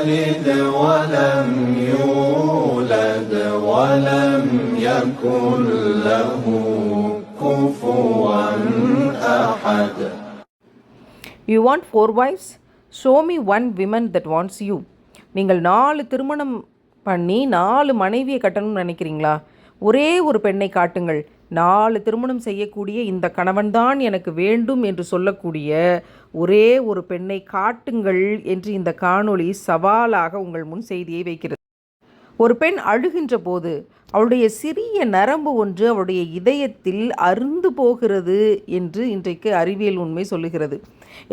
يلد ولم يولد ولم يكن له كفوا أحد you want four wives show me one women that wants you நீங்கள் நாலு திருமணம் பண்ணி நாலு மனைவியை கட்டணும்னு நினைக்கிறீங்களா ஒரே ஒரு பெண்ணை காட்டுங்கள் நாலு திருமணம் செய்யக்கூடிய இந்த கணவன்தான் எனக்கு வேண்டும் என்று சொல்லக்கூடிய ஒரே ஒரு பெண்ணை காட்டுங்கள் என்று இந்த காணொளி சவாலாக உங்கள் முன் செய்தியை வைக்கிறது. ஒரு பெண் அழுகின்ற போது அவளுடைய சிறிய நரம்பு ஒன்று அவளுடைய இதயத்தில் அருந்து போகிறது என்று இன்றைக்கு அறிவியல் உண்மை சொல்லுகிறது.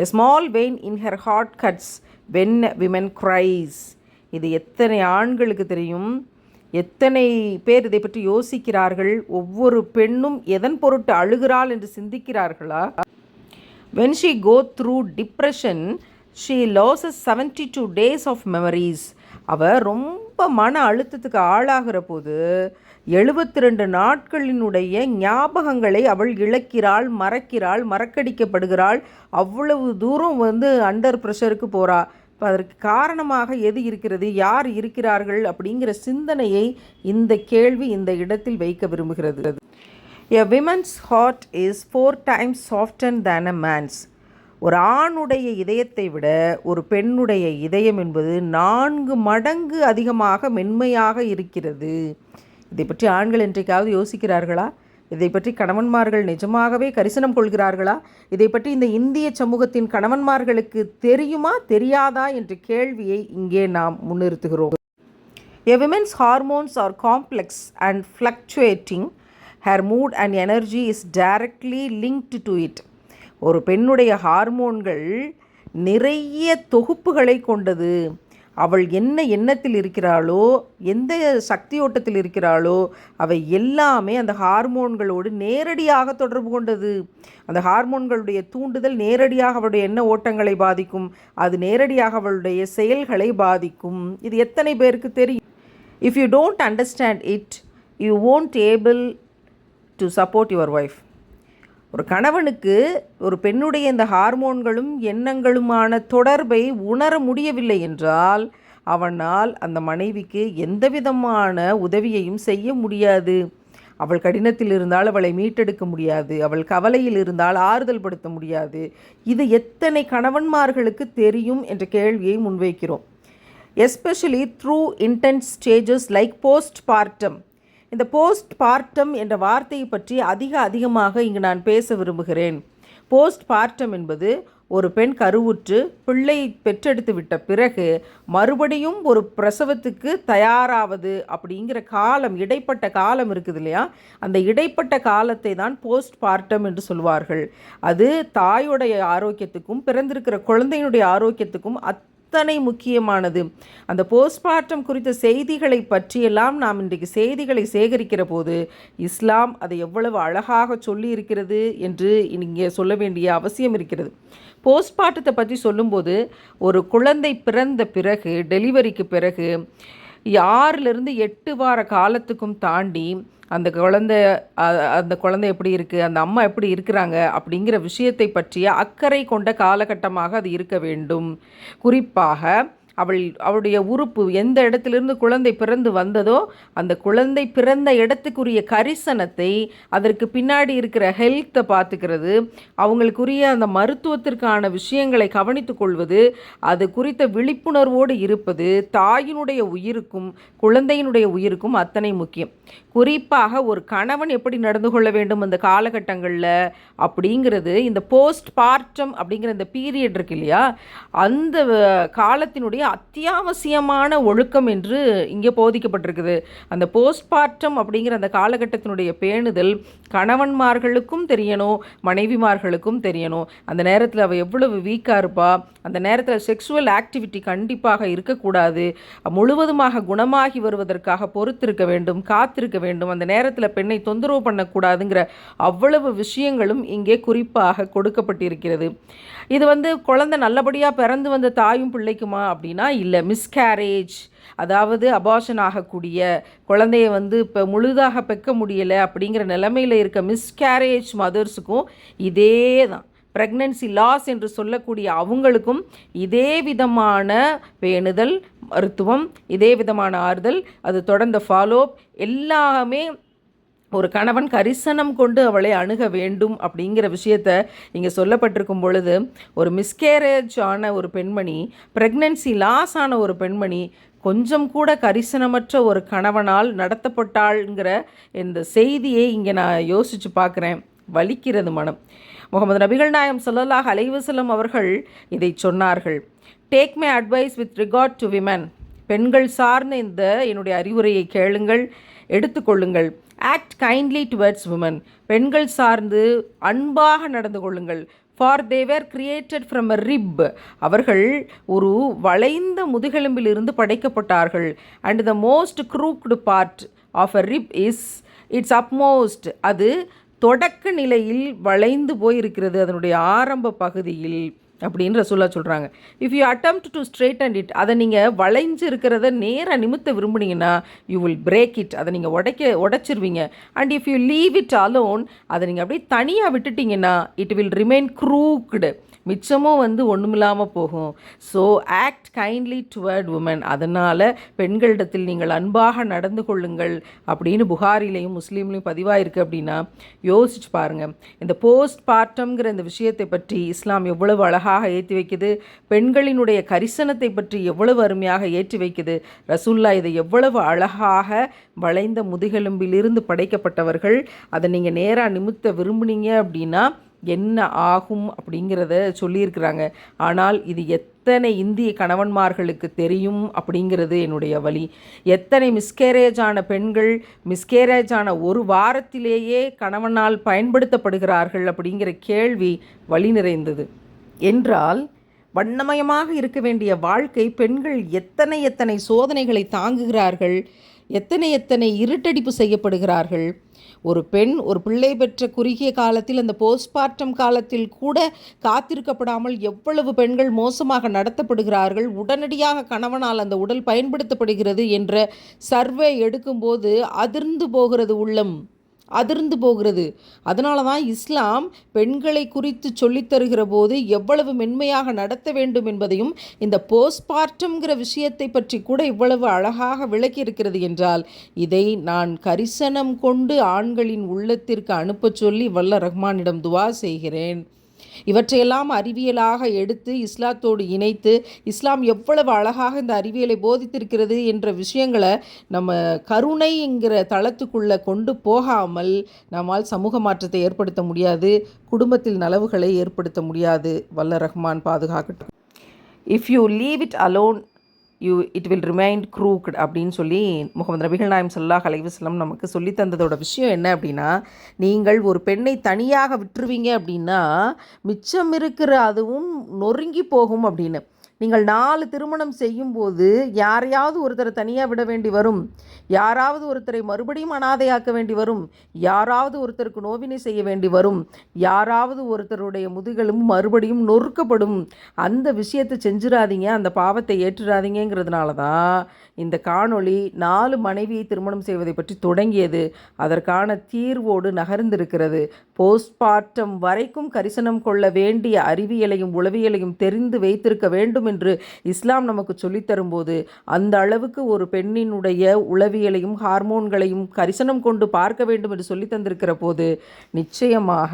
A small vein in her heart cuts when women cries இது எத்தனை ஆண்களுக்கு தெரியும்? எத்தனை பேர் இதை பற்றி யோசிக்கிறார்கள்? ஒவ்வொரு பெண்ணும் எதன் பொருட்டு அழுகிறாள் என்று சிந்திக்கிறார்களா? When she go through depression she loses 72 days of memories. அவ ரொம்ப மன அழுத்தத்துக்கு ஆளாகிற போது எழுபத்தி ரெண்டு நாட்களினுடைய ஞாபகங்களை அவள் இழக்கிறாள் மறக்கிறாள் மறக்கடிக்கப்படுகிறாள். அவ்வளவு தூரம் வந்து அண்டர் ப்ரெஷருக்கு போகிறா இப்போ அதற்கு காரணமாக எது இருக்கிறது? யார் இருக்கிறார்கள்? அப்படிங்கிற சிந்தனையை இந்த கேள்வி இந்த இடத்தில் வைக்க விரும்புகிறது. A women's heart is four times softer than a man's ஒரு ஆணுடைய இதயத்தை விட ஒரு பெண்ணுடைய இதயம் என்பது நான்கு மடங்கு அதிகமாக மென்மையாக இருக்கிறது. இதை பற்றி ஆண்கள் என்றைக்காவது யோசிக்கிறார்களா? இதை பற்றி கணவன்மார்கள் நிஜமாகவே கரிசனம் கொள்கிறார்களா இதை பற்றி இந்த இந்திய சமூகத்தின் கணவன்மார்களுக்கு தெரியுமா தெரியாதா என்ற கேள்வியை இங்கே நாம் முன்னிறுத்துகிறோம் A woman's hormones are complex and fluctuating. Her mood and energy is directly linked to it. ஒரு பெண்ணுடைய ஹார்மோன்கள் நிறைய தொகுப்புகளை கொண்டது அவள் என்ன எண்ணத்தில் இருக்கிறாளோ எந்த சக்தியோட்டத்தில் இருக்கிறாளோ அவை எல்லாமே அந்த ஹார்மோன்களோடு நேரடியாக தொடர்பு கொண்டது. அந்த ஹார்மோன்களுடைய தூண்டுதல் நேரடியாக அவளுடைய எண்ண ஓட்டங்களை பாதிக்கும். அது நேரடியாக அவளுடைய செயல்களை பாதிக்கும். இது எத்தனை பேருக்கு தெரியும்? If you don't understand it you won't able to support your wife ஒரு கணவனுக்கு ஒரு பெண்ணுடைய இந்த ஹார்மோன்களும் எண்ணங்களுமான தொடர்பை உணர முடியவில்லை என்றால் அவனால் அந்த மனைவிக்கு எந்த விதமான உதவியையும் செய்ய முடியாது. அவள் கடினத்தில் இருந்தால் அவளை மீட்டெடுக்க முடியாது. அவள் கவலையில் இருந்தால் ஆறுதல் படுத்த முடியாது. இது எத்தனை கணவன்மார்களுக்கு தெரியும் என்ற கேள்வியை முன்வைக்கிறோம். Especially through intense stages like postpartum இந்த போஸ்ட் பார்ட்டம் என்ற வார்த்தையை பற்றி அதிக அதிகமாக இங்கு நான் பேச விரும்புகிறேன். போஸ்ட் பார்ட்டம் என்பது ஒரு பெண் கருவுற்று பிள்ளை பெற்றெடுத்து விட்ட பிறகு மறுபடியும் ஒரு பிரசவத்துக்கு தயாராவது அப்படிங்கிற காலம் இடைப்பட்ட காலம் இருக்குது இல்லையா? அந்த இடைப்பட்ட காலத்தை தான் போஸ்ட் பார்ட்டம் என்று சொல்வார்கள். அது தாயுடைய ஆரோக்கியத்துக்கும் பிறந்திருக்கிற குழந்தையினுடைய ஆரோக்கியத்துக்கும் அத் அத்தனை முக்கியமானது. அந்த போஸ்ட்மார்ட்டம் குறித்த செய்திகளை பற்றியெல்லாம் நாம் இன்றைக்கு செய்திகளை சேகரிக்கிற போது இஸ்லாம் அதை எவ்வளவு அழகாக சொல்லி இருக்கிறது என்று இங்கே சொல்ல வேண்டிய அவசியம் இருக்கிறது. போஸ்ட்மார்ட்டத்தை பற்றி சொல்லும்போது ஒரு குழந்தை பிறந்த பிறகு டெலிவரிக்கு பிறகு ஆறிலிருந்து எட்டு வார காலத்துக்கும் தாண்டி அந்த குழந்தை அந்த குழந்தை எப்படி இருக்குது அந்த அம்மா எப்படி இருக்கிறாங்க அப்படிங்கிற விஷயத்தை பற்றிய அக்கறை கொண்ட காலகட்டமாக அது இருக்க வேண்டும். குறிப்பாக அவள் அவளுடைய உறுப்பு எந்த இடத்திலிருந்து குழந்தை பிறந்து வந்ததோ அந்த குழந்தை பிறந்த இடத்துக்குரிய கரிசனத்தை அதற்கு பின்னாடி இருக்கிற ஹெல்த்தை பார்த்துக்கிறது. அவங்களுக்குரிய அந்த மருத்துவத்திற்கான விஷயங்களை கவனித்துக் கொள்வது அது குறித்த விழிப்புணர்வோடு இருப்பது தாயினுடைய உயிருக்கும் குழந்தையினுடைய உயிருக்கும் அத்தனை முக்கியம். குறிப்பாக ஒரு கணவன் எப்படி நடந்து கொள்ள வேண்டும் அந்த காலகட்டங்களில் அப்படிங்கிறது இந்த போஸ்ட் பார்ட்டம் அப்படிங்கிற இந்த பீரியட் இருக்கு இல்லையா? அந்த காலத்தினுடைய அத்தியாவசியமான ஒழுக்கம் என்று இங்கே போதிக்கப்பட்டிருக்குது. அந்த போஸ்ட்மார்ட்டம் அப்படிங்கிற அந்த காலகட்டத்தினுடைய பேணுதல் கணவன்மார்களுக்கும் தெரியணும் மனைவிமார்களுக்கும் தெரியணும். அந்த நேரத்தில் அவள் எவ்வளவு வீக்காக இருப்பா? அந்த நேரத்தில் செக்ஸுவல் ஆக்டிவிட்டி கண்டிப்பாக இருக்கக்கூடாது. முழுவதுமாக குணமாகி வருவதற்காக பொறுத்திருக்க வேண்டும் காத்திருக்க வேண்டும். அந்த நேரத்தில் பெண்ணை தொந்தரவு பண்ணக்கூடாதுங்கிற அவ்வளவு விஷயங்களும் இங்கே குறிப்பாக கொடுக்கப்பட்டிருக்கிறது. இது வந்து குழந்தை நல்லபடியாக பிறந்து வந்த தாயும் பிள்ளைக்குமா அப்படின்னு இல்லை மிஸ்கேரேஜ் அதாவது அபாஷன் ஆகக்கூடிய குழந்தைய வந்து இப்போ முழுதாக பெக்க முடியலை அப்படிங்கிற நிலைமையில் இருக்க மிஸ்கேரேஜ் மதர்ஸுக்கும் இதே தான் ப்ரெக்னன்சி லாஸ் என்று சொல்லக்கூடிய அவங்களுக்கும் இதே விதமான பேணுதல் மருத்துவம் இதே விதமான ஆறுதல் அது தொடர்ந்த ஃபாலோ எல்லாமே ஒரு கணவன் கரிசனம் கொண்டு அவளை அணுக வேண்டும் அப்படிங்கிற விஷயத்த இங்கே சொல்லப்பட்டிருக்கும் பொழுது ஒரு மிஸ்கேரேஜ் ஆன ஒரு பெண்மணி ப்ரெக்னென்சி லாஸ் ஆன ஒரு பெண்மணி கொஞ்சம் கூட கரிசனமற்ற ஒரு கணவனால் நடத்தப்பட்டாள்ங்கிற இந்த செய்தியை இங்கே நான் யோசித்து பார்க்குறேன். வலிக்கிறது மனம். முகமது நபிகள் நாயம் சொல்லலாஹ் அலைவசலம் அவர்கள் இதை சொன்னார்கள். Take my advice with regard to women பெண்கள் சார்ந்த இந்த என்னுடைய அறிவுரையை கேளுங்கள் எடுத்துக்கொள்ளுங்கள் ஆக்ட் கைண்ட்லி டுவர்ட்ஸ் உமன் பெண்கள் சார்ந்து அன்பாக நடந்து கொள்ளுங்கள். For they were created from a rib அவர்கள் ஒரு வளைந்த முதுகெலும்பிலிருந்து படைக்கப்பட்டார்கள். And the most crooked part of a rib is its upmost அது தொடக்க நிலையில் வளைந்து போயிருக்கிறது. அதனுடைய ஆரம்ப பகுதியில். அப்படின்னு ரசூல்லா சொல்கிறாங்க if you attempt to straight and it அதை நீங்கள் வளைஞ்சு இருக்கிறத நேராக நிமித்த விரும்புனீங்கன்னா யூ வில் பிரேக் இட் அதை நீங்கள் உடைக்க உடைச்சிருவீங்க. And if you leave it alone அதை நீங்கள் அப்படியே தனியாக விட்டுட்டிங்கன்னா இட் வில் ரிமைன் க்ரூக்டு மிச்சமும் வந்து ஒன்றுமில்லாமல் போகும். So act kindly toward women அதனால் பெண்களிடத்தில் நீங்கள் அன்பாக நடந்து கொள்ளுங்கள் அப்படின்னு புகாரிலையும் முஸ்லீம்லையும் இருக்குது அப்படின்னா யோசிச்சு பாருங்கள் இந்த போஸ்ட் பார்ட்டம்ங்கிற இந்த விஷயத்தை பற்றி இஸ்லாம் எவ்வளவு அழகாக ஏற்றி வைக்குது. பெண்களினுடைய கரிசனத்தை பற்றி எவ்வளவு அருமையாக ஏற்றி வைக்குது. ரசுல்லா இதை எவ்வளவு அழகாக வளைந்த முதுகெலும்பிலிருந்து படைக்கப்பட்டவர்கள். அதை நீங்கள் நேராக நிமித்த விரும்புனீங்க அப்படின்னா என்ன ஆகும் அப்படிங்கிறத சொல்லியிருக்கிறாங்க. ஆனால் இது எத்தனை இந்திய கணவன்மார்களுக்கு தெரியும் அப்படிங்கிறது என்னுடைய வழி. எத்தனை மிஸ்கேரேஜ் ஆன பெண்கள் மிஸ்கேரேஜ் ஆன ஒரு வாரத்திலேயே கணவனால் பயன்படுத்தப்படுகிறார்கள் அப்படிங்கிற கேள்வி வழி நிறைந்தது. என்றால் வண்ணமயமாக இருக்க வேண்டிய வாழ்க்கை பெண்கள் எத்தனை எத்தனை சோதனைகளை தாங்குகிறார்கள் எத்தனை எத்தனை இருட்டடிப்பு செய்யப்படுகிறார்கள். ஒரு பெண் ஒரு பிள்ளை பெற்ற குறுகிய காலத்தில் அந்த போஸ்ட்மார்ட்டம் காலத்தில் கூட காத்திருக்கப்படாமல் எவ்வளவு பெண்கள் மோசமாக நடத்தப்படுகிறார்கள் உடனடியாக கணவனால் அந்த உடல் பயன்படுத்தப்படுகிறது என்ற சர்வே எடுக்கும்போது அதிர்ந்து போகிறது உள்ளம். அதிர்ந்து போகிறது. அதனால தான் இஸ்லாம் பெண்களை குறித்து சொல்லித்தருகிற போது எவ்வளவு மென்மையாக நடத்த வேண்டும் என்பதையும் இந்த போஸ்ட்மார்ட்டம்ங்கிற விஷயத்தை பற்றி கூட இவ்வளவு அழகாக விளக்கி இருக்கிறது என்றால் இதை நான் கரிசனம் கொண்டு ஆண்களின் உள்ளத்திற்கு அனுப்பச் சொல்லி வல்ல ரஹ்மானிடம் துவா செய்கிறேன். இவற்றையெல்லாம் அறிவியலாக எடுத்து இஸ்லாத்தோடு இணைத்து இஸ்லாம் எவ்வளவு அழகாக இந்த அறிவியலை போதித்திருக்கிறது என்ற விஷயங்களை நம்ம கருணைங்கிற தளத்துக்குள்ளே கொண்டு போகாமல் நம்மால் சமூக மாற்றத்தை ஏற்படுத்த முடியாது குடும்பத்தில் நலவுகளை ஏற்படுத்த முடியாது. வல்ல Rahman பாதுகாக்கட்டும். If you leave it alone you it will remind crooked அப்படின்னு சொல்லி முகமது நபிகள் நாயம் சல்லாஹ் அலைவசலம் நமக்கு சொல்லி தந்ததோட விஷயம் என்ன அப்படின்னா நீங்கள் ஒரு பெண்ணை தனியாக விட்டுருவீங்க அப்படின்னா மிச்சம் இருக்கிற அதுவும் நொறுங்கி போகும் அப்படின்னு. நீங்கள் நாலு திருமணம் செய்யும்போது யாரையாவது ஒருத்தரை தனியாக விட வேண்டி வரும். யாராவது ஒருத்தரை மறுபடியும் அனாதையாக்க வேண்டி வரும். யாராவது ஒருத்தருக்கு நோவினை செய்ய வேண்டி வரும். யாராவது ஒருத்தருடைய முதுகலும் மறுபடியும் நொறுக்கப்படும். அந்த விஷயத்தை செஞ்சிடாதீங்க அந்த பாவத்தை ஏற்றுறாதீங்கிறதுனால தான் இந்த காணொளி நாலு மனைவியை திருமணம் செய்வதை பற்றி தொடங்கியது. அதற்கான தீர்வோடு நகர்ந்திருக்கிறது. போஸ்ட்மார்ட்டம் வரைக்கும் கரிசனம் கொள்ள வேண்டிய அறிவியலையும் உளவியலையும் தெரிந்து வைத்திருக்க வேண்டும் என்று இஸ்லாம் நமக்கு சொல்லித்தரும்போது அந்த அளவுக்கு ஒரு பெண்ணினுடைய உளவியலையும் ஹார்மோன்களையும் கரிசனம் கொண்டு பார்க்க வேண்டும் என்று சொல்லி தந்திருக்கிற போது நிச்சயமாக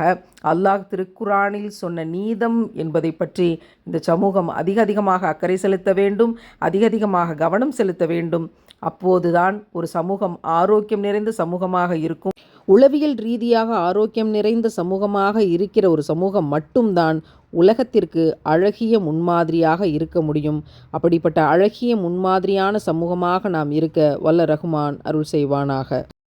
அல்லாஹ் திருக்குரானில் சொன்ன நீதம் என்பதை பற்றி இந்த சமூகம் அதிக அதிகமாக அக்கறை செலுத்த வேண்டும் அதிக அதிகமாக கவனம் செலுத்த வேண்டும். அப்போதுதான் ஒரு சமூகம் ஆரோக்கியம் நிறைந்த சமூகமாக இருக்கும். உளவியல் ரீதியாக ஆரோக்கியம் நிறைந்த சமூகமாக இருக்கிற ஒரு சமூகம் மட்டும்தான் உலகத்திற்கு அழகிய முன்மாதிரியாக இருக்க முடியும். அப்படிப்பட்ட அழகிய முன்மாதிரியான சமூகமாக நாம் இருக்க வல்ல ரகுமான் அருள் செய்வானாக